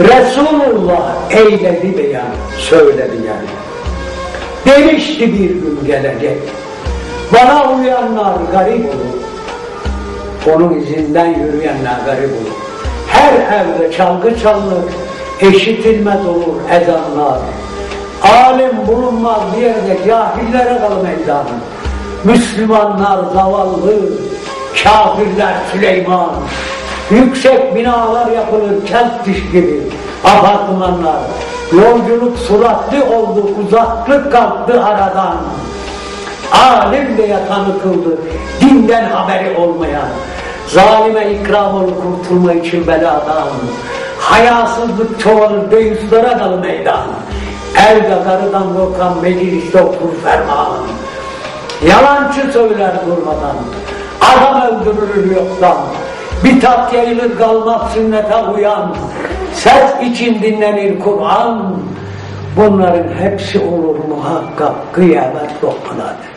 Resulullah eyledi beyan, söyledi yani. Demişti bir gün gelecek. Bana uyanlar garip olur. Onun izinden yürüyenler garip olur. Her evde çalgı çalınır, eşitilmez olur ezanlar. Alim bulunmaz bir yerde cahillere kalır meydanı. Müslümanlar zavallı, kafirler Süleyman. Yüksek binalar yapılır kent gibi, apartmanlar. Yolculuk suratlı oldu, uzaklık kalktı aradan. Alim de yatanı dinden haberi olmayan. Zalime ikram ol kurtulma için beladan. Hayasızlık çoğalır, deyislere dalı meydan. Elde karıdan korkan mecliste okur ferman. Yalancı söyler durmadan, adam öldürülür yoktan. Bir tat yayılır kalmaz sünnete uyan. Ses için dinlenir Kur'an. Bunların hepsi olur muhakkak kıyamet toplanır.